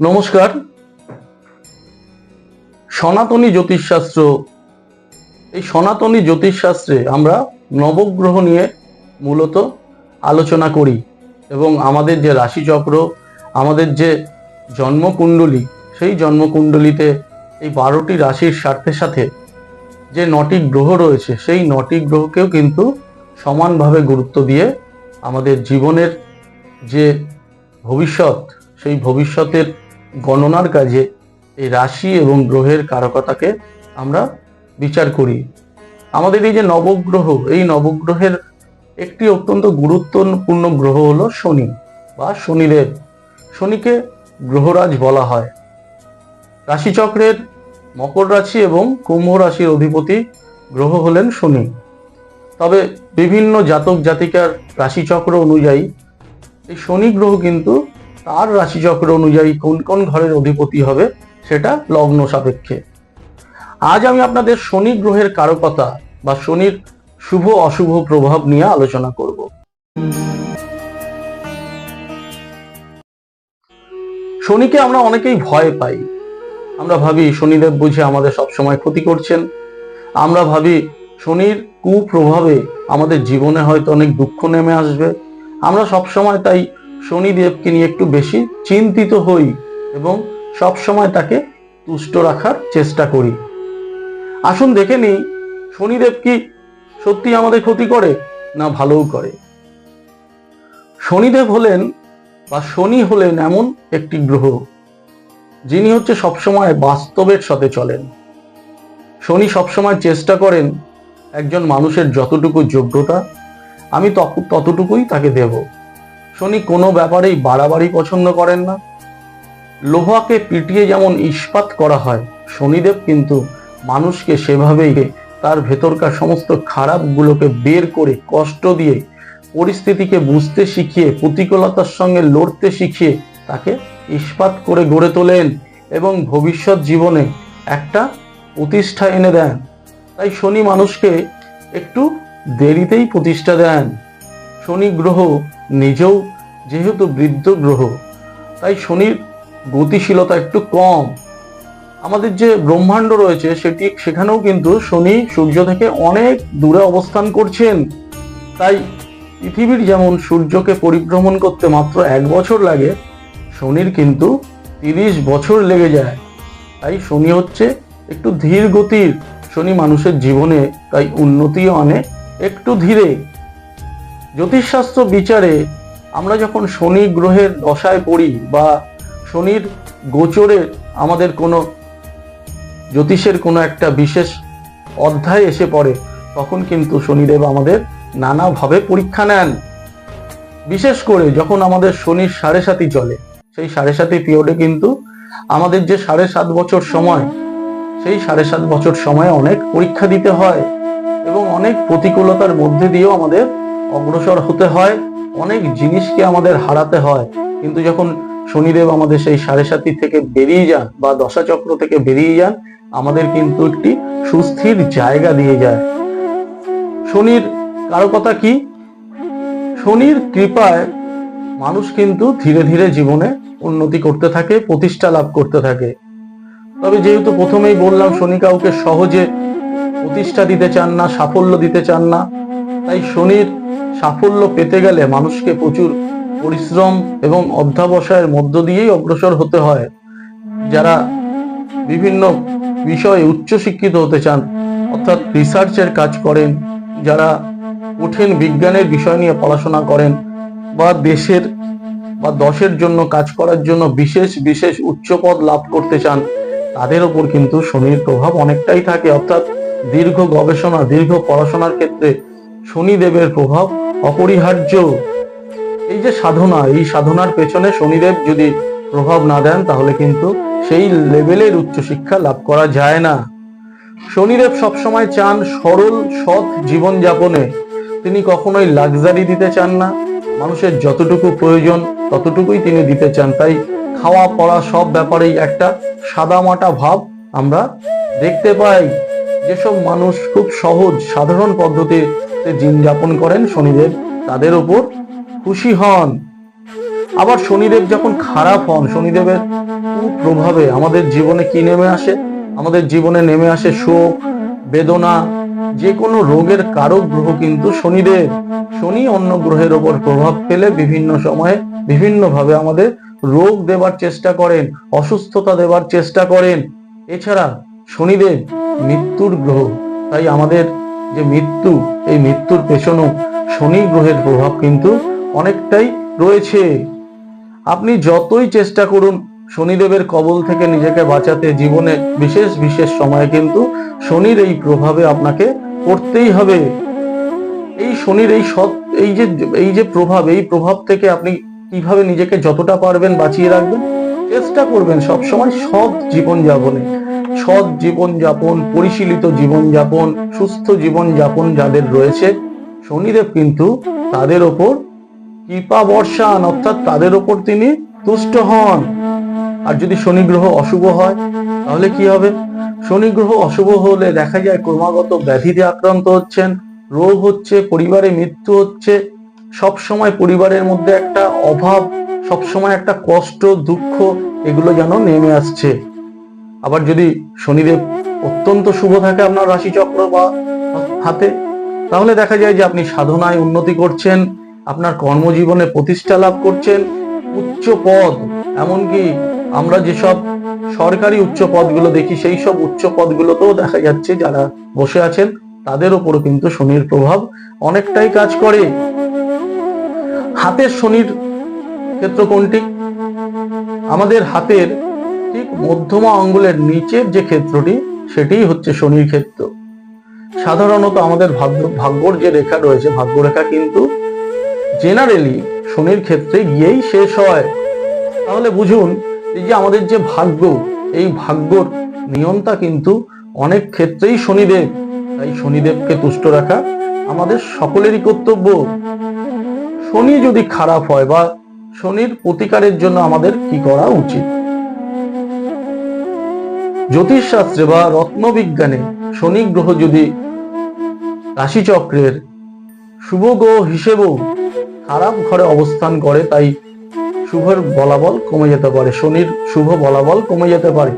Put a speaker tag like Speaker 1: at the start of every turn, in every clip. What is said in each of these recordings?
Speaker 1: নমস্কার। সনাতনী জ্যোতিষশাস্ত্র, এই সনাতনী জ্যোতিষশাস্ত্রে আমরা নবগ্রহ নিয়ে মূলত আলোচনা করি এবং আমাদের যে রাশিচক্র, আমাদের যে জন্মকুণ্ডলী, সেই জন্মকুণ্ডলিতে এই বারোটি রাশির স্বার্থে সাথে যে নটি গ্রহ রয়েছে, সেই নটি গ্রহকেও কিন্তু সমানভাবে গুরুত্ব দিয়ে আমাদের জীবনের যে ভবিষ্যৎ, সেই ভবিষ্যতের গণনার কাজে এই রাশি এবং গ্রহের কারকতাকে আমরা বিচার করি। আমাদের এই যে নবগ্রহ, এই নবগ্রহের একটি অত্যন্ত গুরুত্বপূর্ণ গ্রহ হলো শনি বা শনিদেব। শনিকে গ্রহরাজ বলা হয়। রাশিচক্রের মকর রাশি এবং কুম্ভ রাশির অধিপতি গ্রহ হলেন শনি। তবে বিভিন্ন জাতক জাতিকার রাশিচক্র অনুযায়ী এই শনি গ্রহ কিন্তু তার রাশিচক্র অনুযায়ী কোন কোন ঘরের অধিপতি হবে সেটা লগ্ন সাপেক্ষে। আজ আমি আপনাদের শনি গ্রহের কারকতা বা শনির শুভ অশুভ প্রভাব নিয়ে আলোচনা করব। শনিকে আমরা অনেকেই ভয় পাই। আমরা ভাবি শনিদেব বুঝে আমাদের সবসময় ক্ষতি করছেন। আমরা ভাবি শনির কুপ্রভাবে আমাদের জীবনে হয়তো অনেক দুঃখ নেমে আসবে। আমরা সবসময় তাই শনিদেবকে নিয়ে একটু বেশি চিন্তিত হই এবং সবসময় তাকে তুষ্ট রাখার চেষ্টা করি। আসুন দেখে নিই, শনিদেব কি সত্যি আমাদের ক্ষতি করে না ভালোও করে? শনিদেব হলেন বা শনি হলেন এমন একটি গ্রহ, যিনি হচ্ছে সবসময় বাস্তবের সাথে চলেন। শনি সবসময় চেষ্টা করেন একজন মানুষের যতটুকু যোগ্যতা, আমি তত- ততটুকুই তাকে দেব। শনি কোনো ব্যাপারেই বাড়াবাড়ি পছন্দ করেন না। লোহাকে পিটিয়ে যেমন ইস্পাত করা হয়, শনিদেব কিন্তু মানুষকে সেভাবেই তার ভেতরকার সমস্ত খারাপগুলোকে বের করে কষ্ট দিয়ে পরিস্থিতিকে বুঝতে শিখিয়ে, প্রতিকূলতার সঙ্গে লড়তে শিখিয়ে তাকে ইস্পাত করে গড়ে তোলেন এবং ভবিষ্যৎ জীবনে একটা প্রতিষ্ঠা এনে দেন। তাই শনি মানুষকে একটু দেরিতেই প্রতিষ্ঠা দেন। শনি গ্রহ নিজেও যেহেতু বৃদ্ধ গ্রহ, তাই শনির গতিশীলতা একটু কম। আমাদের যে ব্রহ্মাণ্ড রয়েছে, সেটি সেখানেও কিন্তু শনি সূর্য থেকে অনেক দূরে অবস্থান করছেন। তাই পৃথিবীর যেমন সূর্যকে পরিভ্রমণ করতে মাত্র এক বছর লাগে, শনির কিন্তু তিরিশ বছর লেগে যায়। তাই শনি হচ্ছে একটু ধীর গতির, শনি মানুষের জীবনে তাই উন্নতিও আনে, একটু ধীরে। জ্যোতিষশাস্ত্র বিচারে আমরা যখন শনি গ্রহের দশায় পড়ি বা শনির গোচরে আমাদের কোনো জ্যোতিষের কোনো একটা বিশেষ অধ্যায় এসে পড়ে, তখন কিন্তু শনিদেব আমাদের নানাভাবে পরীক্ষা নেন। বিশেষ করে যখন আমাদের শনির সাড়ে সাতি চলে, সেই সাড়ে সাতি পিরিয়ডে কিন্তু আমাদের যে সাড়ে সাত বছর সময়, সেই সাড়ে সাত বছর সময় অনেক পরীক্ষা দিতে হয় এবং অনেক প্রতিকূলতার মধ্যে দিয়েও আমাদের অগ্রসর হতে হয়, অনেক জিনিসকে আমাদের হারাতে হয়। কিন্তু যখন শনিদেব আমাদের সেই সাড়ে সাতি থেকে বেরিয়ে যান বা দশাচক্র থেকে বেরিয়ে যান, আমাদের কিন্তু একটি সুস্থির জায়গা দিয়ে যায়। শনির, কারও কথা কি? শনির কৃপায় মানুষ কিন্তু ধীরে ধীরে জীবনে উন্নতি করতে থাকে, প্রতিষ্ঠা লাভ করতে থাকে। তবে যেহেতু প্রথমেই বললাম, শনি কাউকে সহজে প্রতিষ্ঠা দিতে চান না, সাফল্য দিতে চান না, তাই শনির সাফল্য পেতে গেলে মানুষকে প্রচুর পরিশ্রম এবং অধ্যাবসায়ের মধ্য দিয়েই অগ্রসর হতে হয়। যারা বিভিন্ন বিষয়ে উচ্চশিক্ষিত হতে চান, অর্থাৎ রিসার্চের কাজ করেন, যারা কঠিন বিজ্ঞানের বিষয় নিয়ে পড়াশোনা করেন, বা দেশের বা দশের জন্য কাজ করার জন্য বিশেষ বিশেষ উচ্চ পদ লাভ করতে চান, তাদের ওপর কিন্তু শনির প্রভাব অনেকটাই থাকে। অর্থাৎ দীর্ঘ গবেষণা, দীর্ঘ পড়াশোনার ক্ষেত্রে শনিদেবের প্রভাব অপরিহার্য। এই যে সাধনা, এই সাধনার পেছনে শনিদেব যদি প্রভাব না দেন, তাহলে কিন্তু সেই লেভেলের উচ্চশিক্ষা লাভ করা যায় না। শনিদেব সবসময় চান সরল, সৎ জীবনযাপনে। তিনি কখনোই লাক্সারি দিতে চান না। মানুষের যতটুকু প্রয়োজন, ততটুকুই তিনি দিতে চান। তাই খাওয়া, পড়া সব ব্যাপারেই একটা সাদামাটা ভাব আমরা দেখতে পাই। যেসব মানুষ খুব সহজ, সাধারণ পদ্ধতিতে দিন যাপন করেন শনিদেব, তাদের ওপর খুশি হন। আবার শনিদেব যখন খারাপ হন, শনিদেবের প্রভাবে আমাদের জীবনে কি নেমে আসে? আমাদের জীবনে নেমে আসে শোক, বেদনা যে কোনো রোগের কারক গ্রহ কিন্তু শনিদেব। শনি অন্য গ্রহের ওপর প্রভাব ফেলে বিভিন্ন সময়ে বিভিন্ন ভাবে আমাদের রোগ দেবার চেষ্টা করেন, অসুস্থতা দেবার চেষ্টা করেন। এছাড়া শনিদেব মৃত্যুর গ্রহ, তাই আমাদের যে মৃত্যু, এই মৃত্যুর পেছনেও শনি গ্রহের প্রভাব কিন্তু অনেকটাই রয়েছে। আপনি যতই চেষ্টা করুন শনিদেবের কবল থেকে নিজেকে বাঁচাতে, জীবনে বিশেষ বিশেষ সময়ে কিন্তু শনির এই প্রভাবে আপনাকে পড়তেই হবে। এই শনির এই সৎ, এই যে এই যে প্রভাব, এই প্রভাব থেকে আপনি কীভাবে নিজেকে যতটা পারবেন বাঁচিয়ে রাখবেন, চেষ্টা করবেন সব সময় সৎ জীবন যাপনে সৎ জীবনযাপন, পরিশীলিত জীবনযাপন, সুস্থ জীবনযাপন যাদের রয়েছে, শনিদেব কিন্তু তাদের ওপর কৃপা বর্ষান, অর্থাৎ তাদের ওপর তিনি তুষ্ট হন। আর যদি শনি গ্রহ অশুভ হয়, তাহলে কি হবে? শনি গ্রহ অশুভ হলে দেখা যায় ক্রমাগত ব্যাধিতে আক্রান্ত হচ্ছেন, রোগ হচ্ছে, পরিবারে মৃত্যু হচ্ছে সব সময় পরিবারের মধ্যে একটা অভাব সব সময় একটা কষ্ট, দুঃখ, এগুলো যেন নেমে আসছে। আবার যদি শনিদেব অত্যন্ত শুভ থাকে আপনার রাশিচক্র বা হাতে, তাহলে দেখা যায় যে আপনি সাধনায় উন্নতি করছেন, আপনার কর্মজীবনে প্রতিষ্ঠা লাভ করছেন, উচ্চ পদ, এমনকি আমরা যেসব সরকারি উচ্চ পদগুলো দেখি, সেই সব উচ্চ পদগুলোতেও দেখা যাচ্ছে যারা বসে আছেন, তাদের উপরও কিন্তু শনির প্রভাব অনেকটাই কাজ করে। হাতের শনির ক্ষেত্র কোনটি? আমাদের হাতের ঠিক মধ্যমা আঙ্গুলের নিচের যে ক্ষেত্রটি, সেটিই হচ্ছে শনির ক্ষেত্র। সাধারণত আমাদের ভাগ্য, ভাগ্যর যে রেখা রয়েছে, ভাগ্যরেখা কিন্তু জেনারেলি শনির ক্ষেত্রে গিয়েই শেষ হয়। তাহলে বুঝুন, এই যে আমাদের যে ভাগ্য, এই ভাগ্যর নিয়ন্তা কিন্তু অনেক ক্ষেত্রেই শনিদেব। তাই শনিদেবকে তুষ্ট রাখা আমাদের সকলেরই কর্তব্য। শনি যদি খারাপ হয় বা শনির প্রতিকারের জন্য আমাদের কি করা উচিত? জ্যোতিষশাস্ত্রে বা রত্নবিজ্ঞানে শনি গ্রহ যদি রাশিচক্রের শুভ গ্রহ হিসেবেও খারাপ ঘরে অবস্থান করে, তাই শুভর বলাবল কমে যেতে পারে, শনির শুভ বলাবল কমে যেতে পারে।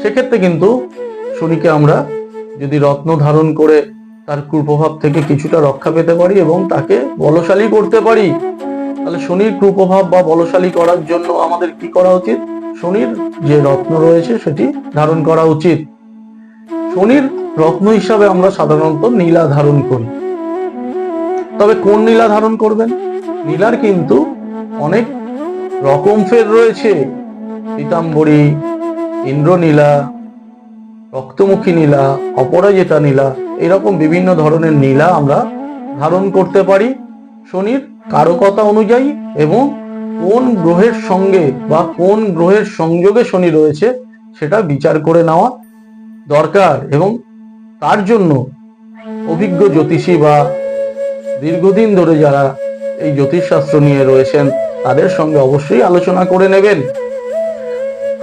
Speaker 1: সেক্ষেত্রে কিন্তু শনিকে আমরা যদি রত্ন ধারণ করে তার কুপ্রভাব থেকে কিছুটা রক্ষা পেতে পারি এবং তাকে বলশালী করতে পারি, তাহলে শনির কুপ্রভাব বা বলশালী করার জন্য আমাদের কি করা উচিত? শনির যে রত্ন রয়েছে সেটি ধারণ করা উচিত। শনির রত্ন হিসাবে আমরা সাধারণত নীলা ধারণ করি। তবে কোন নীলা ধারণ করবেন? নীলার কিন্তু অনেক রকম ফের রয়েছে। পীতাম্বরী, ইন্দ্রনীলা, রক্তমুখী নীলা, অপরাজিতা নীলা, এরকম বিভিন্ন ধরনের নীলা আমরা ধারণ করতে পারি। শনির কারকতা অনুযায়ী এবং কোন গ্রহের সঙ্গে বা কোন গ্রহের সংযোগে শনি রয়েছে সেটা বিচার করে নেওয়া দরকার এবং তার জন্য অভিজ্ঞ জ্যোতিষী বা দীর্ঘদিন ধরে যারা এই জ্যোতিষশাস্ত্র নিয়ে রয়েছেন, তাদের সঙ্গে অবশ্যই আলোচনা করে নেবেন।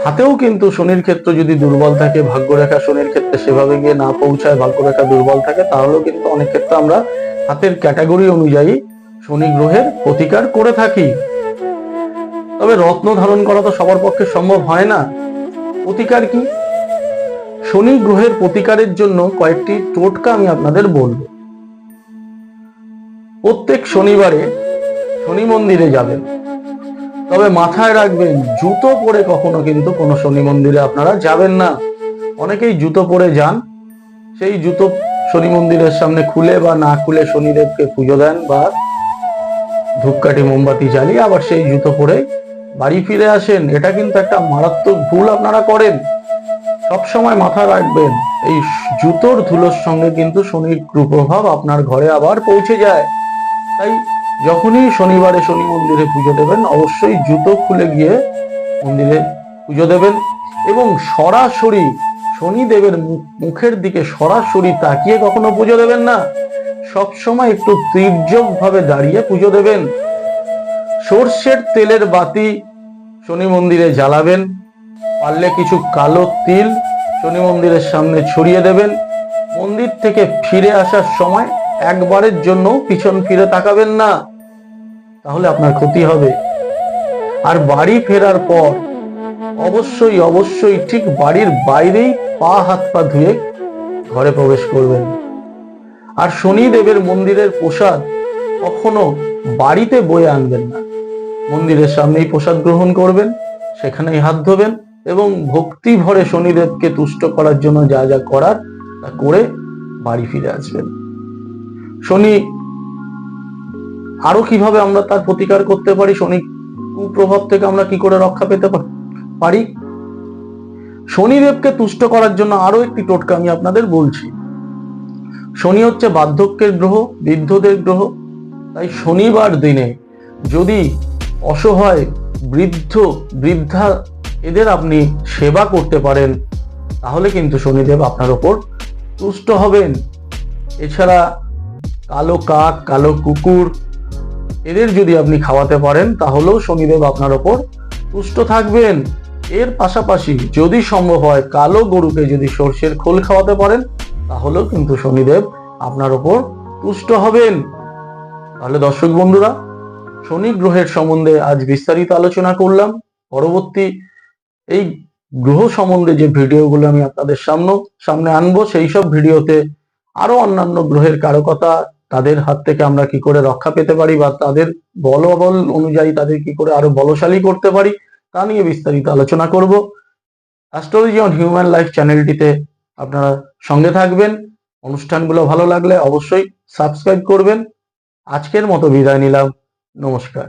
Speaker 1: হাতেও কিন্তু শনির ক্ষেত্র যদি দুর্বল থাকে, ভাগ্যরেখা শনির ক্ষেত্রে সেভাবে গিয়ে না পৌঁছায়, ভাগ্যরেখা দুর্বল থাকে, তাহলেও কিন্তু অনেক ক্ষেত্রে আমরা হাতের ক্যাটাগরি অনুযায়ী শনি গ্রহের প্রতিকার করে থাকি। তবে রত্ন ধারণ করা তো সবার পক্ষে সম্ভব হয় না। প্রতিকার কি? শনি গ্রহের প্রতিকারের জন্য কয়েকটি টোটকা আমি আপনাদের বলব। প্রত্যেক শনিবারে শনি মন্দিরে যাবেন। তবে মাথায় রাখবেন, জুতো পরে কখনো কিন্তু কোনো শনি মন্দিরে আপনারা যাবেন না। অনেকেই জুতো পরে যান। সেই জুতো শনি মন্দিরের সামনে খুলে বা না খুলে শনিদেবকে পুজো দেন বা ধূপকাঠি, মোমবাতি জ্বালিয়ে আবার সেই জুতো পরে বাড়ি ফিরে আসেন, এটা কিন্তু একটা মারাত্মক ভুল আপনারা করেন। সব সময় মাথায় রাখবেন। এই জুতোর ধুলোর সঙ্গে কিন্তু শনির কুপ্রভাব আপনার ঘরে আবার পৌঁছে যায়। তাই যখনই শনিবারে শনি মন্দিরে পুজো দেবেন, অবশ্যই জুতো খুলে গিয়ে মন্দিরে পুজো দেবেন এবং সরাসরি শনিদেবের মুখের দিকে সরাসরি তাকিয়ে কখনো পুজো দেবেন না। সব সময় একটু তীর্যক ভাবে দাঁড়িয়ে পুজো দেবেন। সর্ষের তেলের বাতি শনি মন্দিরে জ্বালাবেন। পারলে কিছু কালো তিল শনি মন্দিরের সামনে ছড়িয়ে দেবেন। মন্দির থেকে ফিরে আসার সময় একবারের জন্য পিছন ফিরে তাকাবেন না। তাহলে আপনার ক্ষতি হবে। আর বাড়ি ফেরার পর অবশ্যই অবশ্যই ঠিক বাড়ির বাইরেই পা, হাত, পা ধুয়ে ঘরে প্রবেশ করবেন। আর শনিদেবের মন্দিরের প্রসাদ কখনো বাড়িতে বয়ে আনবেন না। মন্দিরের সামনেই প্রসাদ গ্রহণ করবেন, সেখানেই হাত ধোবেন এবং ভক্তি ভরে শনিদেবকে তুষ্ট করার জন্য যা যা করার তা করে বাড়ি ফিরে আসবেন। শনি, আরও কীভাবে আমরা তার প্রতিকার করতে পারি? শনি কুপ্রভাব থেকে আমরা কি করে রক্ষা পেতে পারি? শনিদেবকে তুষ্ট করার জন্য আরও একটি টোটকা আমি আপনাদের বলছি। শনি হচ্ছে বার্ধক্যের গ্রহ, বৃদ্ধদের গ্রহ। তাই শনিবার দিনে যদি অসহায়, বৃদ্ধ, বৃদ্ধা, এদের আপনি সেবা করতে পারেন, তাহলে কিন্তু শনিদেব আপনার ওপর তুষ্ট হবেন। এছাড়া কালো কাক, কালো কুকুর, এদের যদি আপনি খাওয়াতে পারেন, তাহলেও শনিদেব আপনার ওপর তুষ্ট থাকবেন। এর পাশাপাশি যদি সম্ভব হয়, কালো গরুকে যদি সর্ষের খোল খাওয়াতে পারেন, তাহলেও কিন্তু শনিদেব আপনার ওপর তুষ্ট হবেন। তাহলে দর্শক বন্ধুরা শনি গ্রহের সম্বন্ধে আজ বিস্তারিত আলোচনা করলাম। পরবর্তী এই গ্রহ সম্বন্ধে যে ভিডিওগুলো আমি আপনাদের সামনে সামনে আনব, সেই সব ভিডিওতে আরও অন্যান্য গ্রহের কারকতা, তাদের হাত থেকে আমরা কি করে রক্ষা পেতে পারি বা তাদের বলবল অনুযায়ী তাদের কি করে আরও বলশালী করতে পারি, তা নিয়ে বিস্তারিত আলোচনা করব। অ্যাস্ট্রোলজি অন হিউম্যান লাইফ চ্যানেলটিতে আপনারা সঙ্গে থাকবেন। অনুষ্ঠানগুলো ভালো লাগলে অবশ্যই সাবস্ক্রাইব করবেন। আজকের মতো বিদায় নিলাম। নমস্কার।